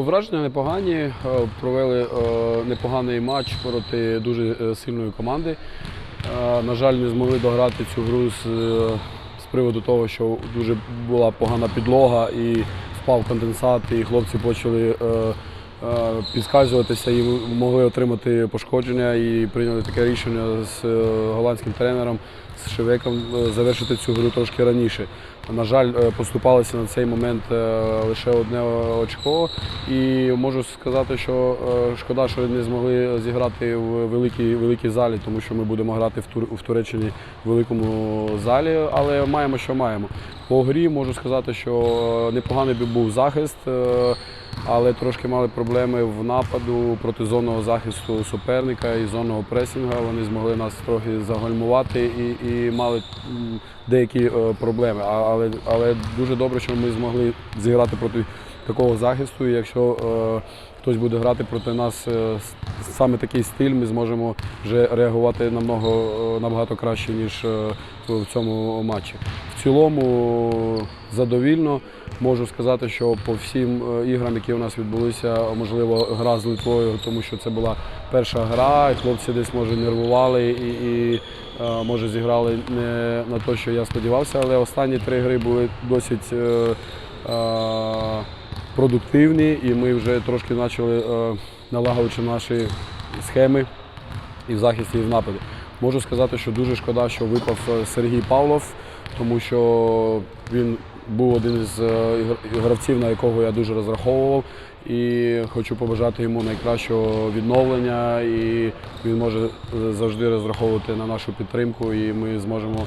Враження непогані. Е, Провели е, непоганий матч проти дуже е, сильної команди. На жаль, не змогли дограти цю гру з, з приводу того, що дуже була погана підлога і впав конденсат, і хлопці почали підсказуватися і могли отримати пошкодження. І прийняли таке рішення з голландським тренером, з Шевеком завершити цю гру трошки раніше. На жаль, е, поступалося на цей момент е, лише одне очко. І можу сказати, що е, шкода, що не змогли зіграти в великій, великій залі, тому що ми будемо грати в, Тур, в Туреччині в великому залі, але маємо, що маємо. По грі можу сказати, що непоганий був захист, але трошки мали проблеми в нападу проти зонного захисту суперника і зонного пресінга. Вони змогли нас трохи загальмувати і, і мали деякі е, проблеми. Але, але дуже добре, що ми змогли зіграти проти такого захисту. І якщо е, хтось буде грати проти нас е, саме такий стиль, ми зможемо вже реагувати намного, е, набагато краще, ніж в цьому матчі. В цілому задовільно. Можу сказати, що по всім іграм, які у нас відбулися, можливо, гра з Литвою, тому що це була перша гра, і хлопці десь може нервували і, і може зіграли не на те, що я сподівався, але останні три гри були досить е, е, продуктивні, і ми вже трошки почали е, налагодити наші схеми і в захисті, і в нападі. Можу сказати, що дуже шкода, що випав е, Сергій Павлов, тому що він був один із е, гравців, на якого я дуже розраховував. І хочу побажати йому найкращого відновлення. І він може завжди розраховувати на нашу підтримку. І ми зможемо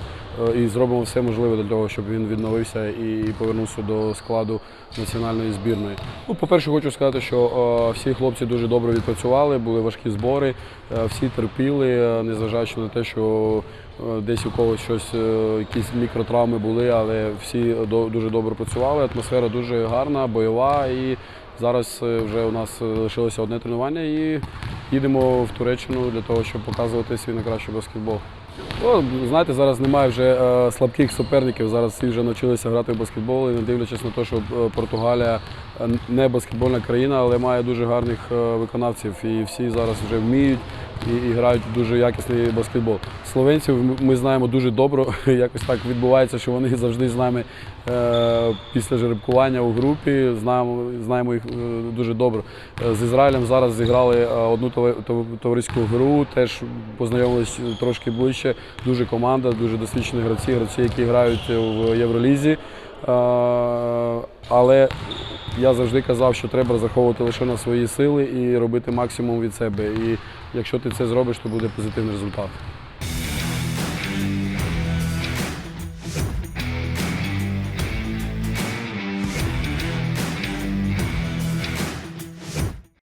е, і зробимо все можливе для того, щоб він відновився і повернувся до складу національної збірної. Ну, по-перше, хочу сказати, що е, всі хлопці дуже добре відпрацювали, були важкі збори, всі терпіли, незважаючи на те, що десь у когось щось, е, якісь мікротравми були, але всі дуже добре працювали. Атмосфера дуже гарна, бойова. І зараз е, вже у нас е, лишилося одне тренування і їдемо в Туреччину для того, щоб показувати свій найкращий баскетбол. Ну, знаєте, зараз немає вже е, слабких суперників. Зараз всі вже навчилися грати в баскетбол, і не дивлячись на те, що е, Португалія е, не баскетбольна країна, але має дуже гарних е, виконавців. І всі зараз вже вміють і, і грають дуже якісний баскетбол. Словенців ми знаємо дуже добре. Якось так відбувається, що вони завжди з нами е, після жеребкування у групі. Знаємо, знаємо їх е, дуже добре. Е, З Ізраїлем зараз зіграли е, одну товариську гру, теж познайомились трошки ближче. Дуже команда, дуже досвідчені гравці, гравці, які грають в Євролізі. Е, Але я завжди казав, що треба розраховувати лише на свої сили і робити максимум від себе. І якщо ти це зробиш, то буде позитивний результат.